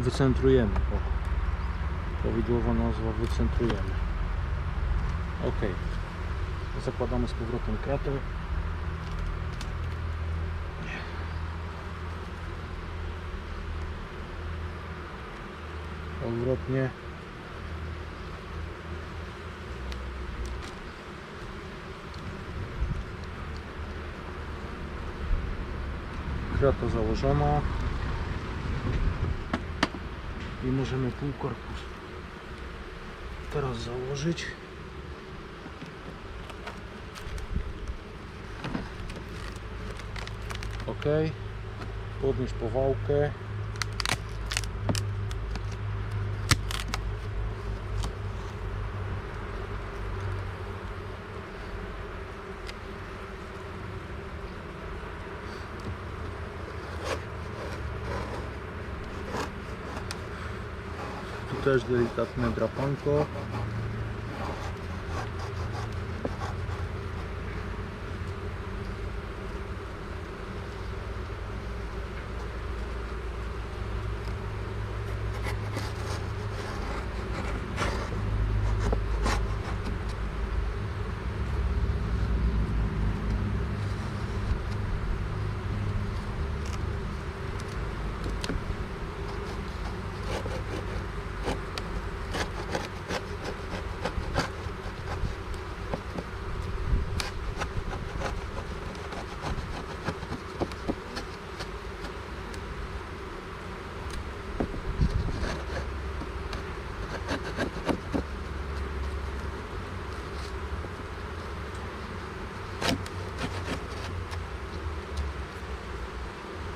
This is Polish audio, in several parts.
wycentrujemy. O. Prawidłowa nazwa wycentrujemy. Ok. Zakładamy z powrotem kratę. Odwrotnie. Krata założona. I możemy półkorpus teraz założyć. Ok. Podnieść powałkę. Też delikatne drapanko.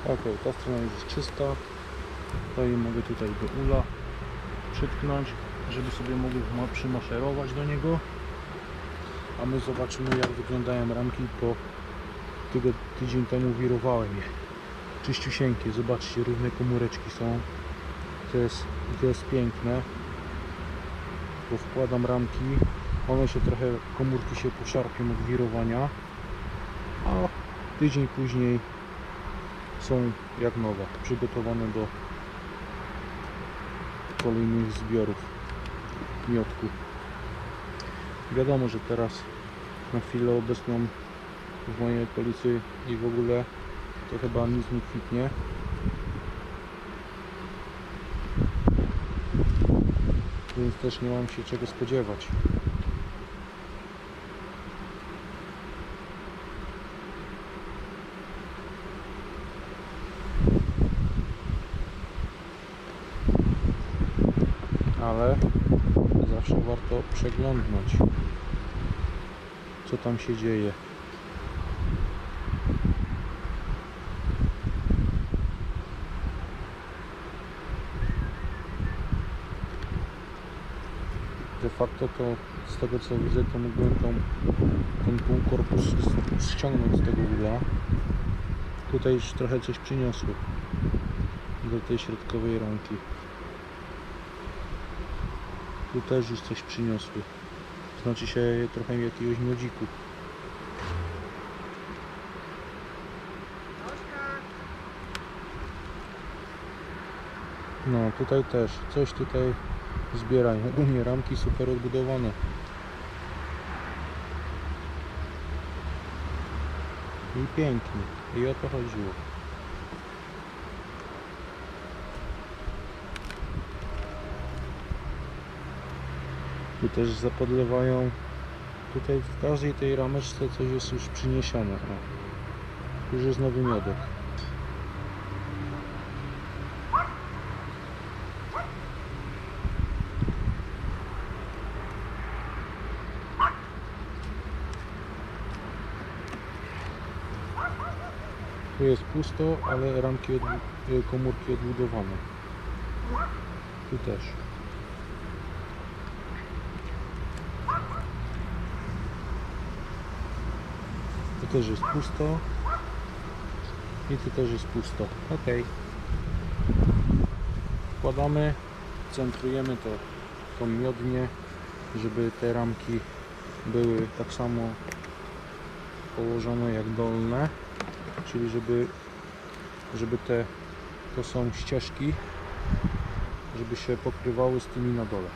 Ok, ta strona już jest czysta. I mogę tutaj do ula przytknąć, żeby sobie mogły ma- przymaszerować do niego. A my zobaczymy jak wyglądają ramki po tydzień temu wirowałem je. Czyściusieńkie, zobaczcie, równe komóreczki są. To jest, to jest piękne. Bo wkładam ramki, one się trochę, komórki się poszarpią od wirowania. A tydzień później są jak nowe, przygotowane do kolejnych zbiorów miotku. Wiadomo, że teraz na chwilę obecną w mojej okolicy i w ogóle to chyba nic nie kwitnie. Więc też nie mam się czego spodziewać. Ale zawsze warto przeglądnąć co tam się dzieje. De facto to z tego co widzę to mógłbym tą, ten półkorpus ściągnąć z tego ula tutaj już trochę coś przyniosły do tej środkowej ramki tu też już coś przyniosły. Znaczy się trochę jakiegoś miodziku. No tutaj też coś tutaj zbierają. Mnie ramki super odbudowane. I pięknie. I o to chodziło. Tu też zapodlewają. Tutaj w każdej tej rameczce coś jest już przyniesione. O. Już jest nowy miodek. Tu jest pusto, ale ramki, odbu- y, komórki odbudowane. Tu też. Tu też jest pusto. I tu też jest pusto. Ok. Wkładamy, centrujemy to tą miodnię, żeby te ramki były tak samo położone jak dolne. Czyli żeby, żeby te, to są ścieżki żeby się pokrywały z tymi na dole.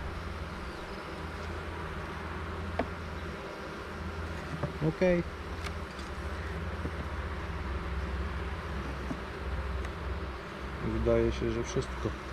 Ok. Wydaje się, że wszystko.